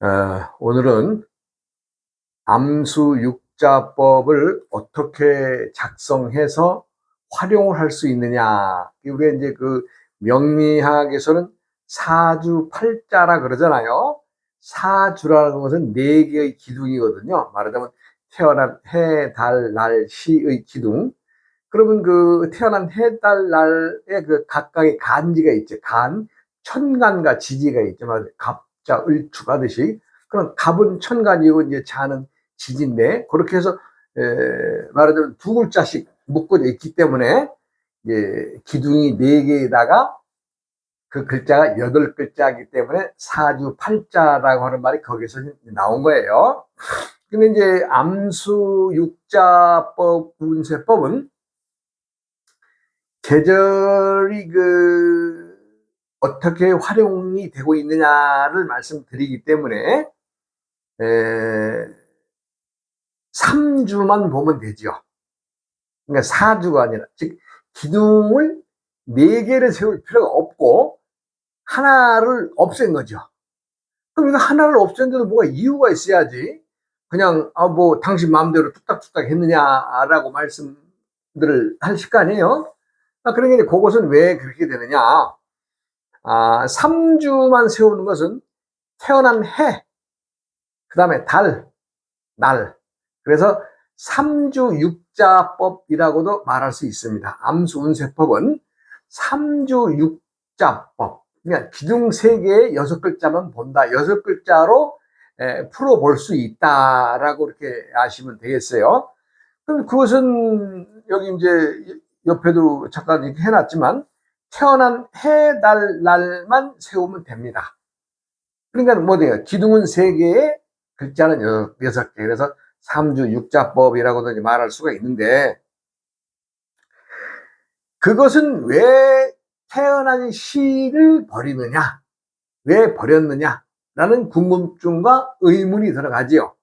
어, 오늘은 암수 육자법을 어떻게 작성해서 활용을 할 수 있느냐. 우리가 이제 그 명리학에서는 사주 팔자라 그러잖아요. 사주라는 것은 네 개의 기둥이거든요. 말하자면 태어난 해, 달, 날, 시의 기둥. 그러면 그 태어난 해, 달, 날에 그 각각의 간지가 있죠. 간, 천간과 지지가 있죠. 말갑 자, 을축 하듯이. 그럼 갑은 천간이고 이제 자는 지지인데 그렇게 해서 에, 말하자면 두 글자씩 묶어져 있기 때문에 이제 기둥이 네 개에다가 그 글자가 여덟 글자이기 때문에 사주 팔자라고 하는 말이 거기서 나온 거예요. 근데 이제 암수 육자법 운세법은 계절이 그 어떻게 활용이 되고 있느냐를 말씀드리기 때문에 에, 3주만 보면 되죠. 그러니까 4주가 아니라, 즉, 기둥을 4개를 세울 필요가 없고, 하나를 없앤 거죠. 그럼 이거 하나를 없앤데도 뭐가 이유가 있어야지. 그냥, 아, 뭐, 당신 마음대로 뚝딱뚝딱 했느냐라고 말씀들을 하실 거 아니에요? 아, 그러니까 그것은 왜 그렇게 되느냐. 아, 3주만 세우는 것은 태어난 해, 그 다음에 달, 날. 그래서 3주 육자법이라고도 말할 수 있습니다. 암수 운세법은 3주 육자법. 그러니까 기둥 3개에 6글자만 본다. 6글자로 풀어볼 수 있다라고 이렇게 아시면 되겠어요. 그럼 그것은 여기 이제 옆에도 잠깐 이렇게 해놨지만 태어난 해, 달, 날만 세우면 됩니다. 그러니까 뭐 돼요? 기둥은 3개에 글자는 6개. 그래서 3주 육자법이라고도 말할 수가 있는데, 그것은 왜 태어난 시를 버리느냐? 왜 버렸느냐? 라는 궁금증과 의문이 들어가지요.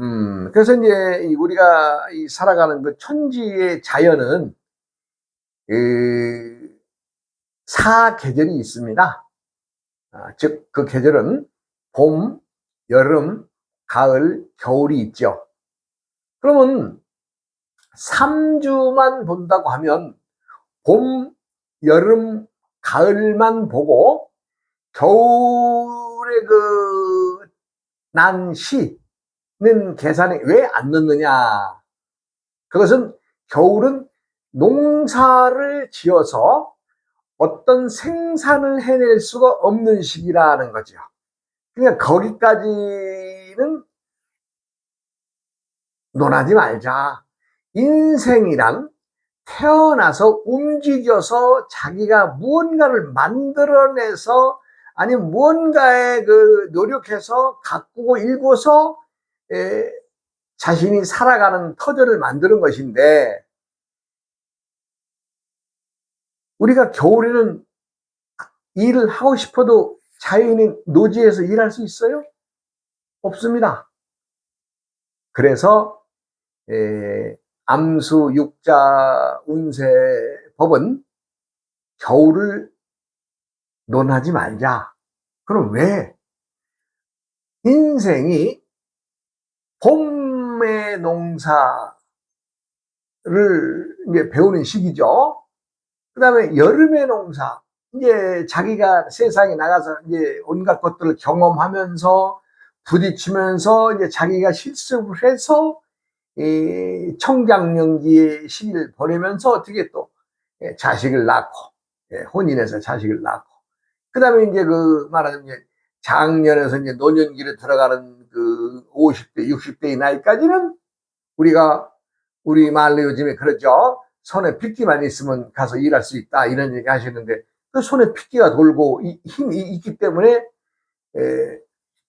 음, 그래서 이제 우리가 살아가는 그 천지의 자연은, 그, 사계절이 있습니다. 아, 즉, 그 계절은 봄, 여름, 가을, 겨울이 있죠. 그러면 3주만 본다고 하면 봄, 여름, 가을만 보고 겨울의 그 난 시는 계산에 왜 안 넣느냐? 그것은 겨울은 농사를 지어서 어떤 생산을 해낼 수가 없는 시기라는 거죠. 그러니까 거기까지는 논하지 말자. 인생이란 태어나서 움직여서 자기가 무언가를 만들어내서 아니 무언가에 그 노력해서 가꾸고 일궈서 에, 자신이 살아가는 터전을 만드는 것인데 우리가 겨울에는 일을 하고 싶어도 자연인 노지에서 일할 수 있어요? 없습니다. 그래서 에, 암수 육자 운세 법은 겨울을 논하지 말자. 그럼 왜? 인생이 봄의 농사를 이제 배우는 시기죠. 그 다음에 여름의 농사, 이제 자기가 세상에 나가서 이제 온갖 것들을 경험하면서 부딪히면서 이제 자기가 실습을 해서 이 청장년기의 시기를 보내면서 어떻게 또 예, 자식을 낳고 예, 혼인해서 자식을 낳고 그 다음에 이제 그 말하자면 이제 장년에서 이제 노년기를 들어가는 그 50대, 60대의 나이까지는 우리가 우리 말로 요즘에 그러죠. 손에 핏기만 있으면 가서 일할 수 있다 이런 얘기 하시는데 그 손에 핏기가 돌고 힘이 있기 때문에 에,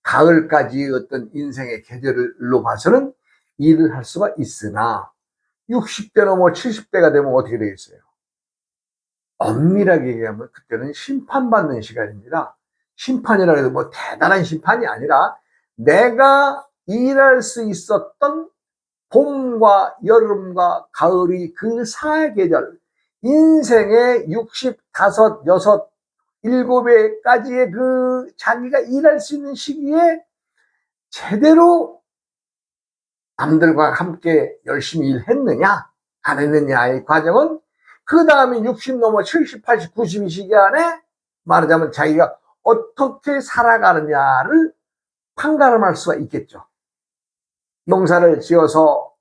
가을까지 어떤 인생의 계절로 봐서는 일을 할 수가 있으나 60대 넘어 70대가 되면 어떻게 되겠어요? 엄밀하게 얘기하면 그때는 심판받는 시간입니다. 심판이라 해도 뭐 대단한 심판이 아니라 내가 일할 수 있었던 봄과 여름과 가을이 그 사계절 인생의 65, 6, 7, 7회까지의 그 자기가 일할 수 있는 시기에 제대로 남들과 함께 열심히 일했느냐, 안 했느냐의 과정은 그 다음에 60 넘어 70, 80, 90이 시기 안에 말하자면 자기가 어떻게 살아가느냐를 판가름할 수가 있겠죠. 농사를 지어서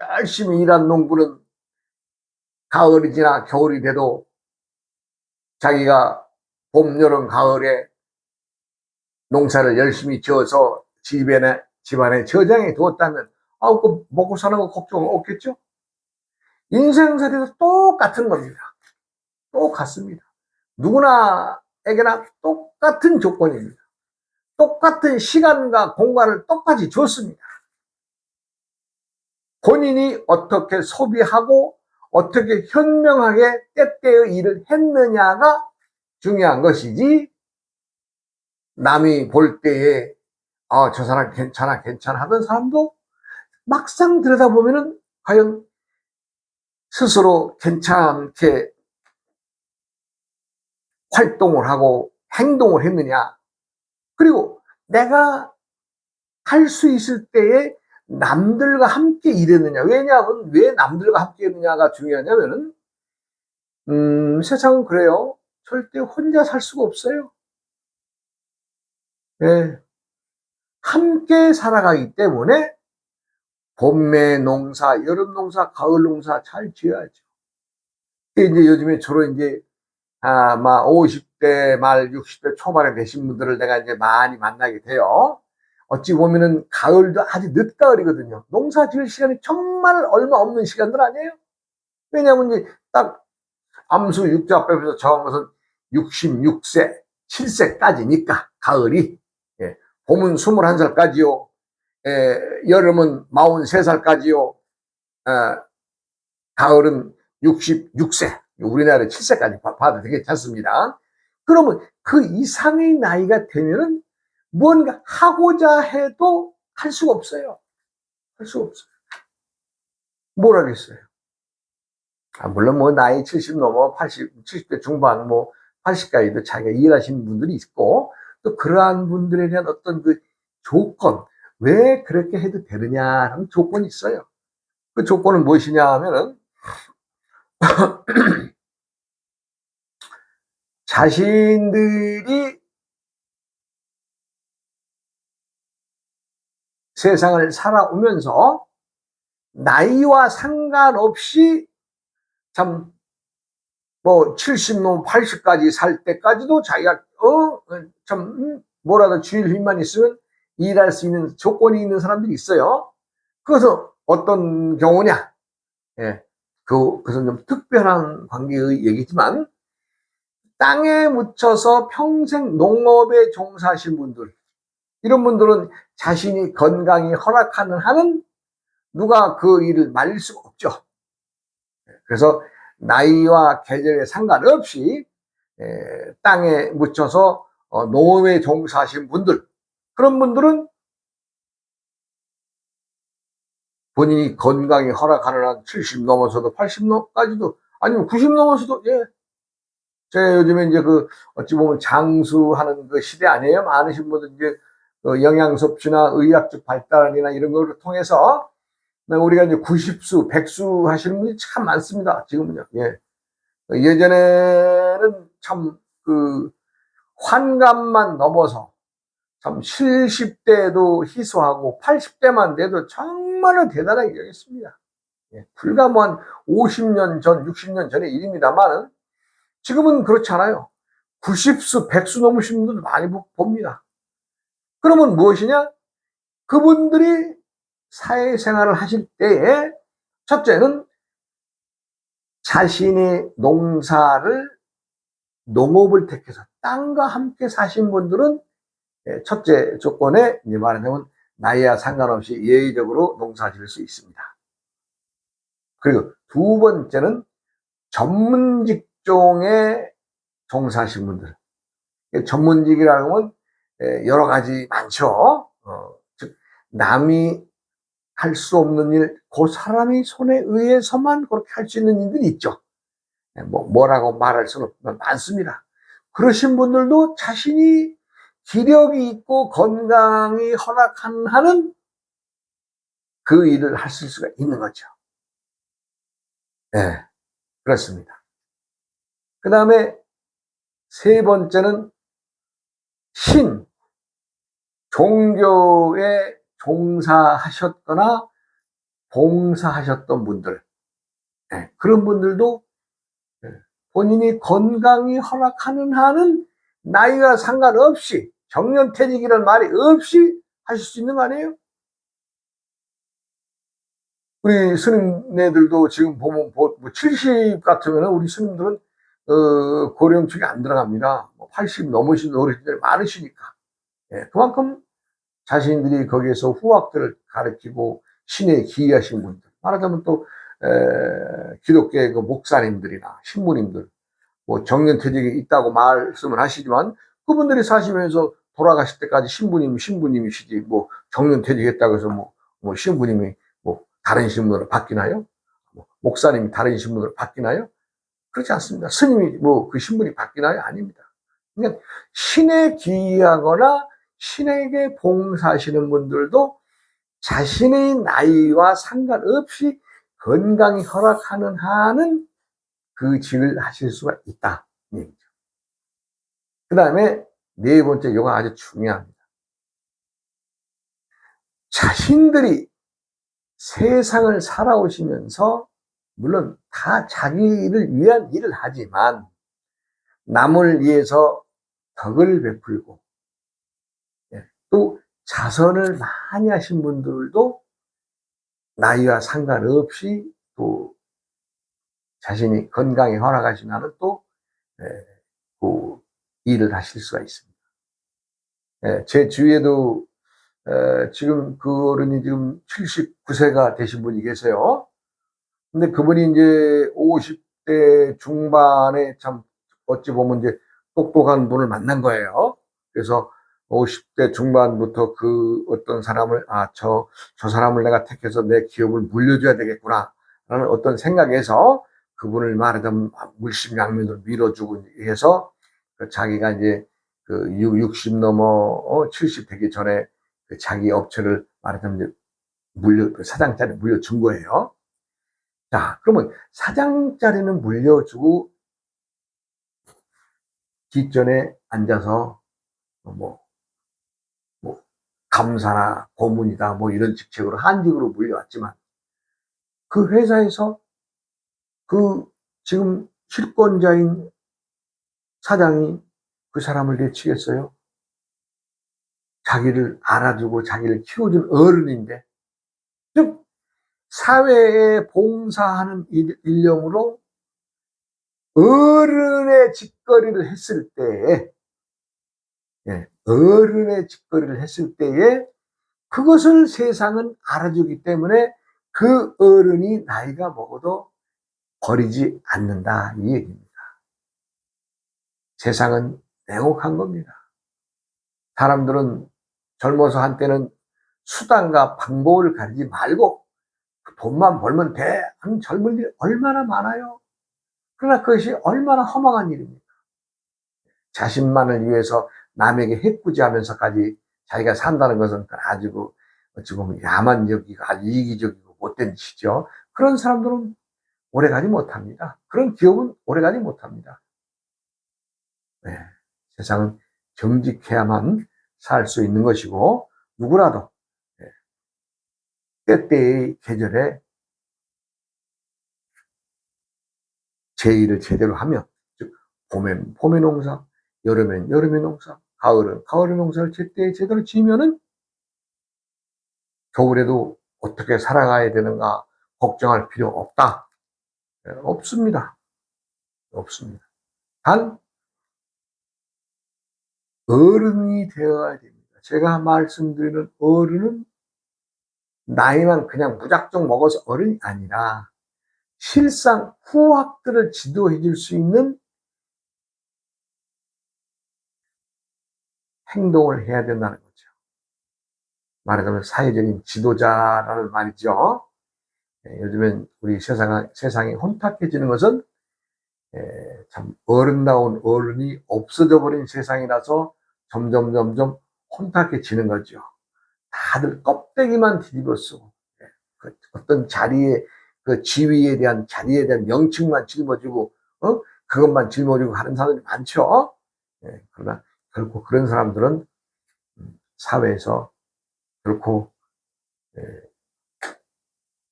열심히 일한 농부는 가을이 지나 겨울이 돼도 자기가 봄, 여름, 가을에 농사를 열심히 지어서 집안에, 집안에 저장해 두었다면, 아우, 그 먹고 사는 거 걱정 없겠죠? 인생살이도 똑같은 겁니다. 똑같습니다. 누구나에게나 똑같은 조건입니다. 똑같은 시간과 공간을 똑같이 줬습니다. 본인이 어떻게 소비하고 어떻게 현명하게 때때의 일을 했느냐가 중요한 것이지 남이 볼 때에 아, 저 사람 괜찮아 괜찮아 하던 사람도 막상 들여다보면은 과연 스스로 괜찮게 활동을 하고 행동을 했느냐. 그리고 내가 할 수 있을 때에 남들과 함께 일했느냐. 왜냐하면 왜 남들과 함께 했느냐가 중요하냐면은, 음, 세상은 그래요. 절대 혼자 살 수가 없어요. 예. 함께 살아가기 때문에 봄에 농사, 여름 농사, 가을 농사 잘 지어야죠. 이제 요즘에 주로 이제, 아, 막 50대 말 60대 초반에 되신 분들을 내가 이제 많이 만나게 돼요. 어찌 보면은 가을도 아주 늦가을이거든요. 농사 지을 시간이 정말 얼마 없는 시간들 아니에요? 왜냐하면 이제 딱 암수 육자법에서 정한 것은 66세, 7세까지니까 가을이 예, 봄은 21살까지요. 예, 여름은 43살까지요. 어, 가을은 66세. 우리나라 7세까지 봐도 되겠지 않습니다. 그러면 그 이상의 나이가 되면은 뭔가 하고자 해도 할 수가 없어요. 할 수가 없어요. 뭘 하겠어요? 아, 물론 뭐 나이 70 넘어 80, 70대 중반 뭐 80까지도 자기가 일하시는 분들이 있고 또 그러한 분들에 대한 어떤 그 조건 왜 그렇게 해도 되느냐 하는 조건이 있어요. 그 조건은 무엇이냐 하면은 자신들이 세상을 살아오면서 나이와 상관없이 참 뭐 70, 뭐 80까지 살 때까지도 자기가 어참 음, 뭐라도 주일 힘만 있으면 일할 수 있는 조건이 있는 사람들이 있어요. 그것은 어떤 경우냐? 예, 그 그것은 좀 특별한 관계의 얘기지만 땅에 묻혀서 평생 농업에 종사하신 분들 이런 분들은 자신이 건강이 허락하는 한은 누가 그 일을 말릴 수가 없죠. 그래서 나이와 계절에 상관없이 땅에 묻혀서 어, 농업에 종사하신 분들 그런 분들은 본인이 건강이 허락하는 한 70 넘어서도 80 넘까지도 아니면 90 넘어서도 예. 제가 요즘에 이제 그 어찌 보면 장수하는 그 시대 아니에요? 많으신 분들 이제 그 영양 섭취나 의학적 발달이나 이런 거를 통해서 우리가 이제 90수, 100수 하시는 분이 참 많습니다. 지금은요. 예. 예전에는 참 그 환갑만 넘어서 참 70대도 희소하고 80대만 돼도 정말로 대단하게 여겼습니다. 예. 불과 뭐 한 50년 전, 60년 전의 일입니다만은 지금은 그렇지 않아요. 90수, 100수 넘으신 분들 많이 봅니다. 그러면 무엇이냐? 그분들이 사회생활을 하실 때에 첫째는 자신의 농사를 농업을 택해서 땅과 함께 사신 분들은 예, 첫째 조건에 말하자면 나이와 상관없이 예의적으로 농사 지을 수 있습니다. 그리고 두 번째는 전문 직종에 종사하신 분들. 전문직이라는 건 예, 여러 가지 많죠. 어, 즉 남이 할 수 없는 일, 그 사람이 손에 의해서만 그렇게 할 수 있는 일들이 있죠. 예, 뭐 뭐라고 말할 수는 없지만 많습니다. 그러신 분들도 자신이 기력이 있고 건강이 허락한 한은 그 일을 하실 수가 있는 거죠. 네, 그렇습니다. 그 다음에 세 번째는 신, 종교에 종사하셨거나 봉사하셨던 분들, 네, 그런 분들도 네, 본인이 건강이 허락하는 한은 나이가 상관없이 정년퇴직이라는 말이 없이 하실 수 있는 거 아니에요? 우리 스님네들도 지금 보면 뭐 70 뭐 같으면 우리 스님들은 어, 고령축이 안 들어갑니다. 80뭐 넘으신 어르신들이 많으시니까. 예, 그만큼 자신들이 거기에서 후학들을 가르치고 신에 기여하신 분들. 말하자면 또 에, 기독교의 그 목사님들이나 신부님들, 뭐 정년퇴직이 있다고 말씀을 하시지만 그분들이 사시면서 돌아가실 때까지 신부님 신부님이시지 뭐 정년퇴직했다고 해서 뭐, 뭐 신부님이 뭐 다른 신분으로 바뀌나요? 뭐 목사님이 다른 신분으로 바뀌나요? 그렇지 않습니다. 스님이 뭐 그 신분이 바뀌나요? 아닙니다. 그러니까 신에 기이하거나 신에게 봉사하시는 분들도 자신의 나이와 상관없이 건강이 허락하는 한은 그 직을 하실 수가 있다. 그 다음에 네 번째 요가 아주 중요합니다. 자신들이 세상을 살아오시면서 물론 다 자기를 위한 일을 하지만 남을 위해서 덕을 베풀고 예, 또 자선을 많이 하신 분들도 나이와 상관없이 또 자신이 건강에 허락하시면 또 예, 그 일을 하실 수가 있습니다. 예, 제 주위에도 지금 그 어른이 지금 79세가 되신 분이 계세요. 근데 그분이 이제 50대 중반에 참 어찌 보면 이제 똑똑한 분을 만난 거예요. 그래서 50대 중반부터 그 어떤 사람을, 아, 저, 저 사람을 내가 택해서 내 기업을 물려줘야 되겠구나. 라는 어떤 생각에서 그분을 말하자면 물심양면으로 밀어주고 해서 그 자기가 이제 그 60 넘어 70 어, 되기 전에 그 자기 업체를 말하자면 물려, 그 사장 자리 물려준 거예요. 자, 그러면 사장 자리는 물려주고 뒷전에 앉아서 뭐, 뭐, 감사나 고문이다 뭐 이런 직책으로 한직으로 물려왔지만 그 회사에서 그 지금 실권자인 사장이 그 사람을 내치겠어요? 자기를 알아주고 자기를 키워준 어른인데 즉 사회에 봉사하는 일념으로 어른의 짓거리를 했을 때에 예, 어른의 짓거리를 했을 때에 그것을 세상은 알아주기 때문에 그 어른이 나이가 먹어도 버리지 않는다 이 얘기입니다. 세상은 냉혹한 겁니다. 사람들은 젊어서 한때는 수단과 방법을 가리지 말고 돈만 벌면 돼 하는 젊은이들이 얼마나 많아요. 그러나 그것이 얼마나 허망한 일입니까? 자신만을 위해서 남에게 해꾸지하면서까지 자기가 산다는 것은 아주 그 어찌 보면 야만적이고 아주 이기적이고 못된 짓이죠. 그런 사람들은 오래가지 못합니다. 그런 기업은 오래가지 못합니다. 네, 세상은 정직해야만 살 수 있는 것이고 누구라도 때때의 계절에 제 일을 제대로 하면, 즉, 봄엔 봄의 농사, 여름엔 여름의 농사, 가을은 가을의 농사를 제때 제대로 지으면은 겨울에도 어떻게 살아가야 되는가 걱정할 필요 없다. 네, 없습니다. 없습니다. 단, 어른이 되어야 됩니다. 제가 말씀드리는 어른은 나이만 그냥 무작정 먹어서 어른이 아니라 실상 후학들을 지도해 줄 수 있는 행동을 해야 된다는 거죠. 말하자면 사회적인 지도자라는 말이죠. 예, 요즘엔 우리 세상, 세상이 혼탁해지는 것은 예, 참 어른다운 어른이 없어져 버린 세상이라서 점점 점점 혼탁해지는 거죠. 다들 껍데기만 뒤집어 쓰고 예, 그 어떤 자리에 그 지위에 대한 자리에 대한 명칭만 짊어지고 어 그것만 짊어지고 하는 사람들이 많죠. 예, 그러나 결코 그런 사람들은 음, 사회에서 결코 예,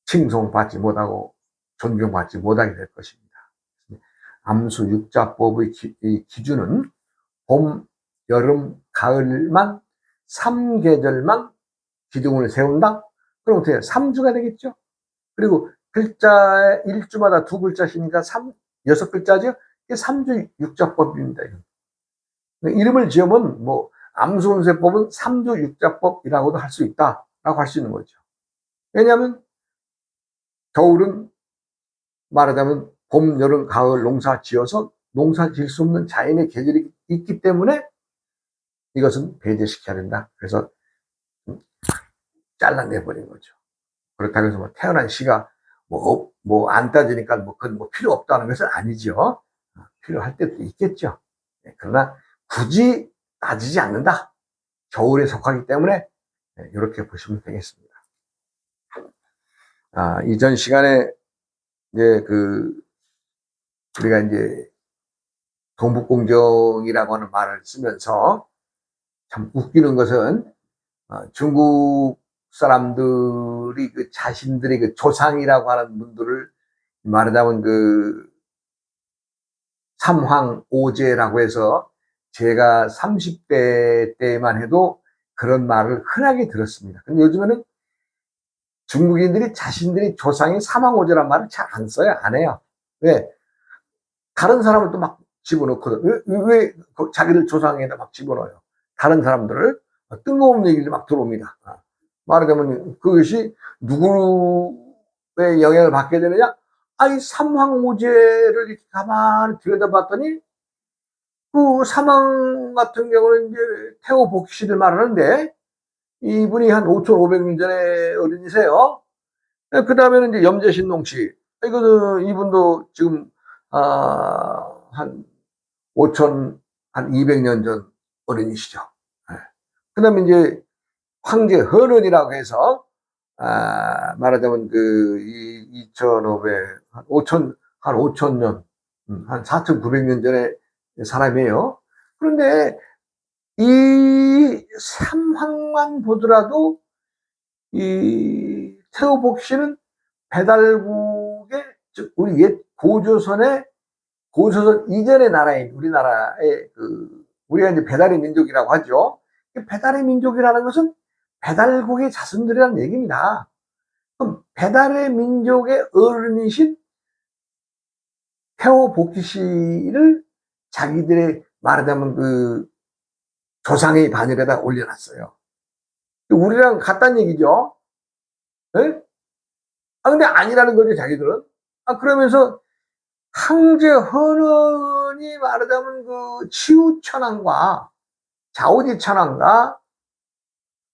칭송받지 못하고 존경받지 못하게 될 것입니다. 암수 육자법의 기준은 봄, 여름, 가을만 3계절만 기둥을 세운다? 그럼 어떻게 해요? 3주가 되겠죠? 그리고 글자, 일주마다 두 글자시니까 3, 여섯 글자죠? 이게 3주 육자법입니다. 이건. 이름을 지으면 뭐, 암수운세법은 3주 육자법이라고도 할 수 있다. 라고 할 수 있는 거죠. 왜냐하면 겨울은 말하자면 봄, 여름, 가을 농사 지어서 농사 지을 수 없는 자연의 계절이 있기 때문에 이것은 배제시켜야 된다. 그래서 잘라내버린 거죠. 그렇다고 해서 뭐 태어난 시가 뭐, 뭐, 안 따지니까 뭐, 그건 뭐 필요 없다는 것은 아니죠. 필요할 때도 있겠죠. 네, 그러나 굳이 따지지 않는다. 겨울에 속하기 때문에 이렇게 보시면 되겠습니다. 아, 이전 시간에 이제 그 우리가 이제 동북공정이라고 하는 말을 쓰면서 참 웃기는 것은 어, 중국 사람들이 그 자신들의 그 조상이라고 하는 분들을 말하자면 그 삼황 오제라고 해서 제가 30대 때만 해도 그런 말을 흔하게 들었습니다. 근데 요즘에는 중국인들이 자신들이 조상이 삼황오제란 말을 잘 안 써요. 안 해요. 왜? 다른 사람을 또 막 집어넣거든. 왜, 왜, 왜 자기들 조상에다 막 집어넣어요? 다른 사람들을 뜬금없는 얘기를 막 들어옵니다. 아, 말하자면 그것이 누구의 영향을 받게 되느냐? 아이 삼황오제를 이렇게 가만히 들여다봤더니 그 사망 같은 경우는 이제 태호 복씨를 말하는데 이분이 한 5,500년 전에 어린이세요. 그 다음에는 이제 염제신농 씨. 이거는 이분도 지금 아, 한 5천 한 200년 전 어린이시죠. 그 다음에 이제 황제 헌원이라고 해서 아, 말하자면 그 2,500, 한 5천, 한 5천 년, 음, 한 4,900년 전에 사람이에요. 그런데 이 삼황만 보더라도 이 태호복 씨는 배달국의 우리 옛 고조선의 고조선 이전의 나라인 우리나라의 그 우리가 이제 배달의 민족이라고 하죠. 배달의 민족이라는 것은 배달국의 자손들이라는 얘기입니다. 그럼 배달의 민족의 어른이신 태호복기 씨를 자기들의 말하자면 그 조상의 반열에다 올려놨어요. 우리랑 같다는 얘기죠. 네? 아, 근데 아니라는 거죠, 자기들은. 아, 그러면서 황제 헌원이 말하자면 그 치우천왕과 자오지천왕과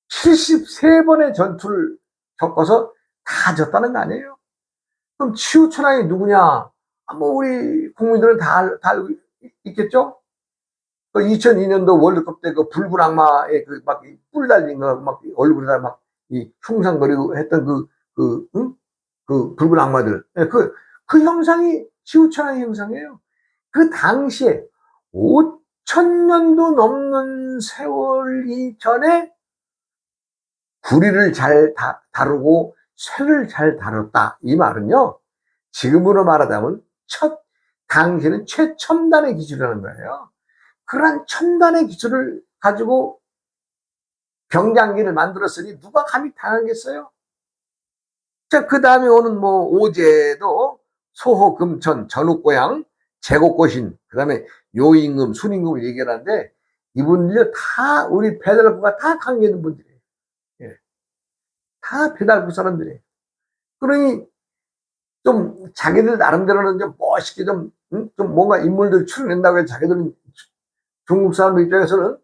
73번의 전투를 겪어서 다 졌다는 거 아니에요? 그럼 치우천왕이 누구냐? 아, 뭐 우리 국민들은 다, 다 알고 있겠죠? 그 2002년도 월드컵 때 그 붉은 악마의 그 막 뿔 달린 거 막 얼굴에다 막 이 흉상거리고 했던 그, 그, 응? 그 붉은 악마들. 예, 그, 그 형상이 지우천왕의 형상이에요. 그 당시에 5천년도 넘는 세월 이 전에 구리를 잘 다, 다루고 쇠를 잘 다뤘다. 이 말은요, 지금으로 말하자면 첫, 당시에는 최첨단의 기술이라는 거예요. 그러한 첨단의 기술을 가지고 병장기를 만들었으니 누가 감히 당하겠어요? 자, 그 다음에 오는 뭐 오제도 소호, 금천, 전욱고양, 제곡고신, 그 다음에 요임금, 순임금을 얘기하는데 이분들 다 우리 배달부가 다 관계 있는 분들이에요. 예. 다 배달부 사람들이에요. 그러니 좀 자기들 나름대로는 좀 멋있게 좀, 응? 좀 뭔가 인물들 출연한다고 해서 자기들은 중국 사람들 입장에서는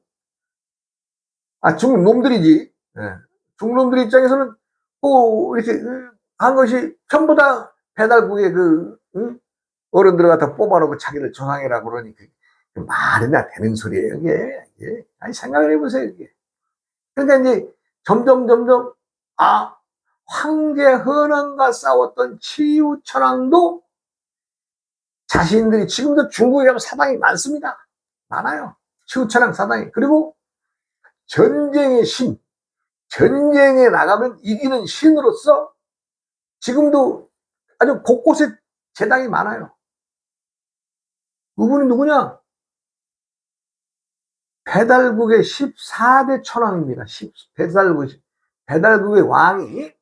아 중국 놈들이지 예. 중국 놈들 입장에서는 뭐 이렇게 한 것이 전부 다 배달국의 그 응? 어른들을 갖다 뽑아놓고 자기를 조상이라고 그러니까 말이나 되는 소리예요, 이게. 이게. 아니, 생각을 해보세요, 이게. 그러니까 이제 점점, 점점, 아, 황제 헌왕과 싸웠던 치유 천왕도 자신들이 지금도 중국에 가면 사당이 많습니다. 많아요. 치유천왕 사당이. 그리고 전쟁의 신, 전쟁에 나가면 이기는 신으로서 지금도 아주 곳곳에 재당이 많아요. 그분이 누구냐? 배달국의 14대 천왕입니다. 10, 배달국, 배달국의 왕이,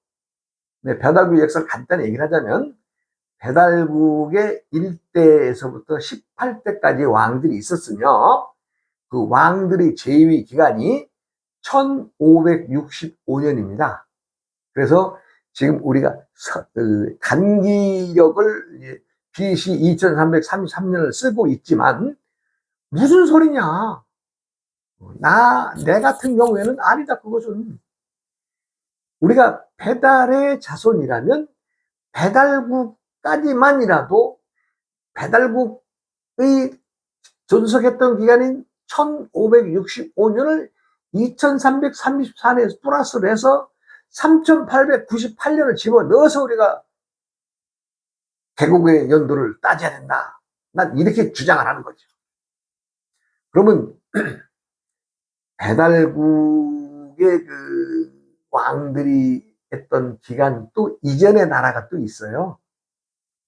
네, 배달국 역사를 간단히 얘기를 하자면, 배달국의 1대에서부터 18대까지 왕들이 있었으며, 그 왕들의 재위 기간이 1565년입니다. 그래서 지금 우리가 서, 그 단기력을 BC 2333년을 쓰고 있지만 무슨 소리냐? 나, 내 같은 경우에는 아니다, 그것은. 우리가 배달의 자손이라면 배달국 까지만이라도 배달국의 존속했던 기간인 1565년을 2334년에 플러스를 해서 3898년을 집어 넣어서 우리가 개국의 연도를 따져야 된다. 난 이렇게 주장을 하는 거죠. 그러면 배달국의 그 왕들이 했던 기간 또 이전의 나라가 또 있어요.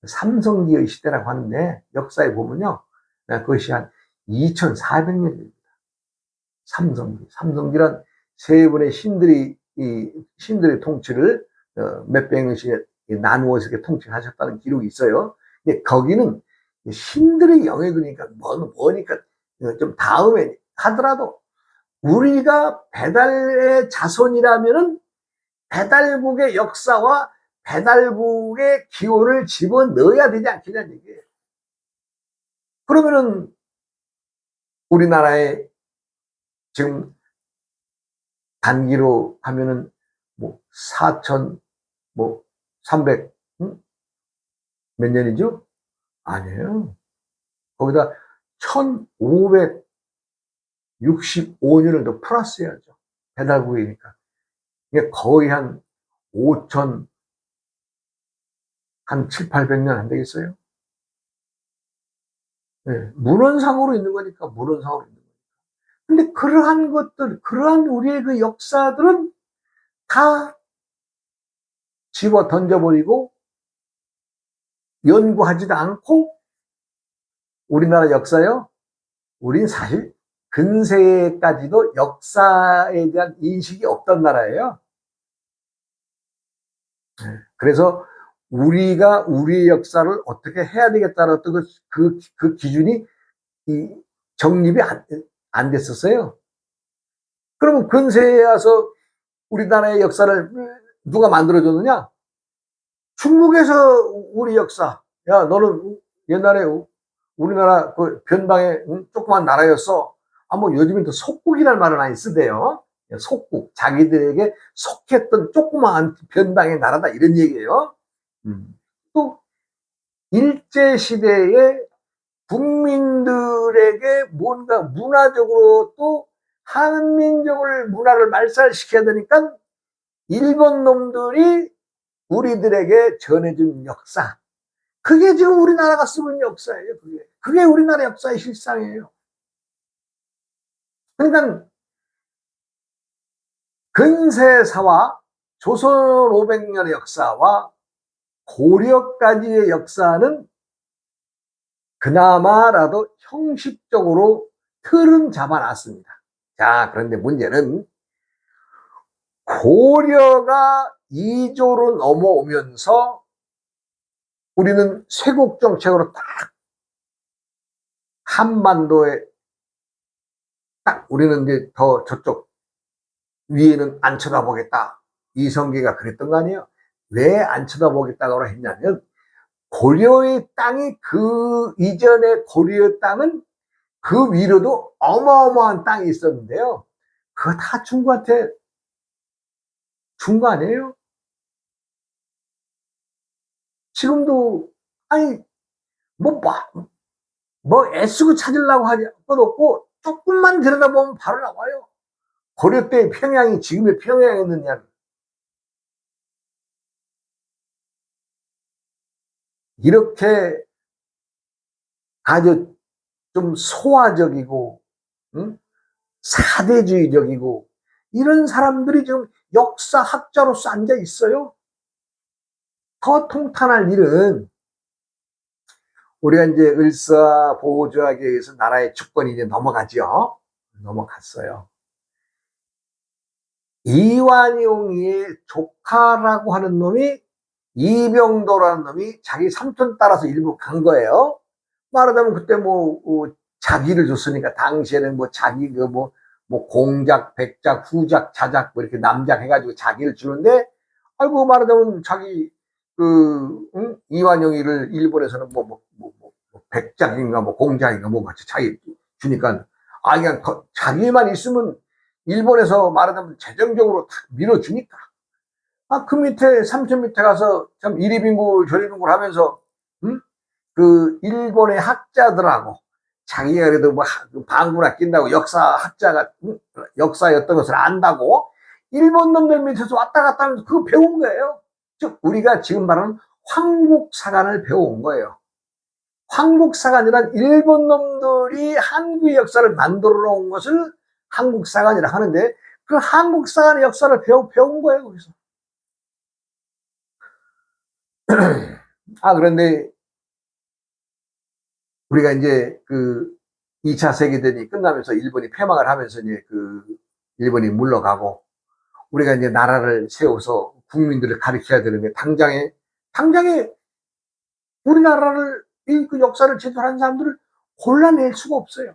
삼성기의 시대라고 하는데 역사에 보면요. 그것이 한 2400년입니다. 삼성기. 삼성기란 세 분의 신들이 이 신들의 통치를 어, 몇백 년씩 나누어서 이렇게 통치하셨다는 기록이 있어요. 근데 거기는 신들의 영역이니까 뭐, 뭐니까 좀 다음에 하더라도 우리가 배달의 자손이라면은 배달국의 역사와 배달국의 기호를 집어넣어야 되지 않겠냐는 얘기예요. 그러면은 우리나라에 지금 단기로 하면은 뭐 4천 뭐 300, 응? 몇 년이죠? 아니에요. 거기다 1565년을 더 플러스 해야죠. 배달국이니까. 이게 거의 한 5천, 한 7, 800년 안 되겠어요? 네, 문헌상으로 있는 거니까 문헌상으로 있는 거니까. 근데 그러한 것들, 그러한 우리의 그 역사들은 다 집어 던져버리고 연구하지도 않고 우리나라 역사요. 우린 사실 근세까지도 역사에 대한 인식이 없던 나라예요. 네. 그래서 우리가 우리의 역사를 어떻게 해야 되겠다는 그, 그, 그 기준이 이 정립이 안, 안 됐었어요. 그러면 근세에 와서 우리나라의 역사를 누가 만들어줬느냐? 중국에서 우리 역사. 야, 너는 옛날에 우리나라 그 변방의 조그만 나라였어. 아, 뭐 요즘엔 또 속국이라는 말을 많이 쓰대요. 속국. 자기들에게 속했던 조그마한 변방의 나라다. 이런 얘기예요. 음. 또, 일제 시대에 국민들에게 뭔가 문화적으로 또 한민족을 문화를 말살시켜야 되니까 일본 놈들이 우리들에게 전해준 역사. 그게 지금 우리나라가 쓰는 역사예요, 그게. 그게 우리나라 역사의 실상이에요. 그러니까, 근세사와 조선 500년의 역사와 고려까지의 역사는 그나마라도 형식적으로 틀은 잡아놨습니다. 자, 그런데 문제는 고려가 2조로 넘어오면서 우리는 쇄국 정책으로 딱 한반도에 딱 우리는 이제 더 저쪽 위에는 안 쳐다보겠다. 이성계가 그랬던 거 아니에요? 왜 안 쳐다보겠다고 했냐면 고려의 땅이 그 이전의 고려의 땅은 그 위로도 어마어마한 땅이 있었는데요. 그거 다 중국한테 준 거 아니에요? 지금도, 아니, 뭐, 뭐 애쓰고 찾으려고 하지 것 없고 조금만 들여다보면 바로 나와요. 고려 때의 평양이 지금의 평양이었느냐. 이렇게 아주 좀 소화적이고 응? 사대주의적이고 이런 사람들이 지금 역사학자로서 앉아 있어요. 더 통탄할 일은 우리가 이제 을사 보호조약에 의해서 나라의 주권이 이제 넘어가죠. 넘어갔어요. 이완용의 조카라고 하는 놈이 이병도라는 놈이 자기 삼촌 따라서 일부 간 거예요. 말하자면 그때 뭐, 어, 자기를 줬으니까 당시에는 뭐 자기 그 뭐, 뭐 공작, 백작, 후작, 자작 뭐 이렇게 남작 해가지고 자기를 주는데 아이고 말하자면 자기 그 응? 이완용이를 일본에서는 뭐, 뭐, 뭐, 뭐, 뭐 백작인가 뭐 공작인가 뭐 같이 자기 주니까 아 그냥 자기만 있으면 일본에서 말하자면 재정적으로 탁 밀어주니까 아 그 밑에 삼천 밑에 가서 참 이리빙굴 저리빙굴 하면서 응? 그 일본의 학자들하고 자기가 그래도 뭐 방문 아낀다고 역사 학자가 역사였던 것을 안다고 일본 놈들 밑에서 왔다 갔다 하면서 그거 배운 거예요. 즉 우리가 지금 말하는 황국사관을 배워온 거예요. 황국사관이란 일본 놈들이 한국 역사를 만들어 놓은 것을 한국사관이라 하는데 그 한국사관의 역사를 배워, 배운 거예요. 거기서. 아 그런데 우리가 이제 그 2차 세계대전이 끝나면서 일본이 패망을 하면서 이제 그 일본이 물러가고 우리가 이제 나라를 세워서 국민들을 가르쳐야 되는데 당장에 당장에 우리나라를 이그 역사를 제대로 사람들을 골라낼 수가 없어요.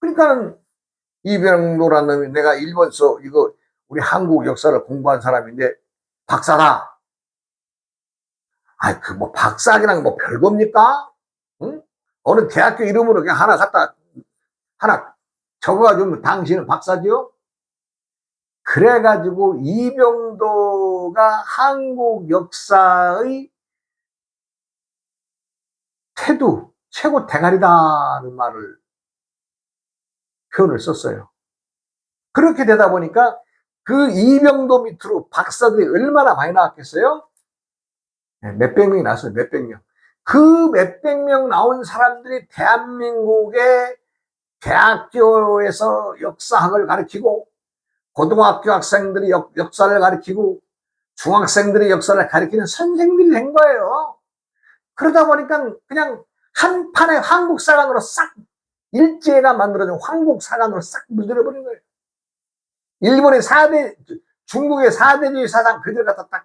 그러니까는 이병로라는 놈이 내가 일본서 이거 우리 한국 역사를 공부한 사람인데 박사다. 아이 그뭐 박사기랑 뭐 별겁니까? 응? 어느 대학교 이름으로 그냥 하나 갖다 하나 적어가지고 당신은 박사지요? 그래가지고 이병도가 한국 역사의 태두, 최고 대가리다는 말을 표현을 썼어요. 그렇게 되다 보니까 그 이병도 밑으로 박사들이 얼마나 많이 나왔겠어요? 네, 몇백 명이 나왔어요, 몇백 명. 그 몇백 명 나온 사람들이 대한민국의 대학교에서 역사학을 가르치고 고등학교 학생들이 역, 역사를 가르치고 중학생들이 역사를 가르치는 선생들이 된 거예요. 그러다 보니까 그냥 한 판의 한국사관으로 싹 일제가 만들어진 황국사관으로 싹 물들어버린 거예요. 일본의 4대, 중국의 4대주의 사상 그대로 갖다 딱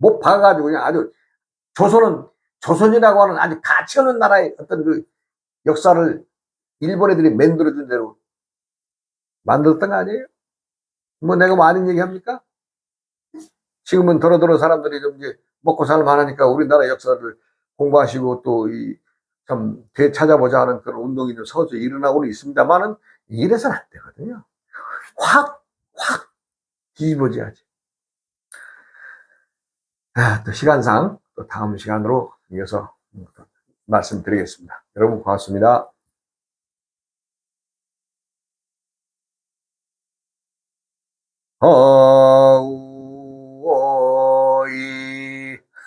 못 박아가지고 그냥 아주 조선은, 조선이라고 하는 아주 가치 없는 나라의 어떤 그 역사를 일본 애들이 만들어준 대로 만들었던 거 아니에요? 뭐 내가 뭐 아닌 얘기 합니까? 지금은 더러더러 사람들이 좀 이제 먹고 살만하니까 우리나라 역사를 공부하시고 또 이 참 되찾아보자 하는 그런 운동이 좀 서서 일어나고는 있습니다만은 이래서는 안 되거든요. 확, 확 뒤집어져야지. 아, 또 시간상 또 다음 시간으로 이어서 말씀드리겠습니다. 여러분 고맙습니다. 어우이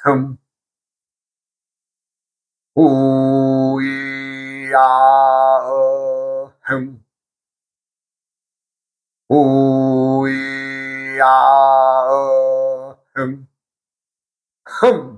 흠 우이야 흠 우이야 흠 흠.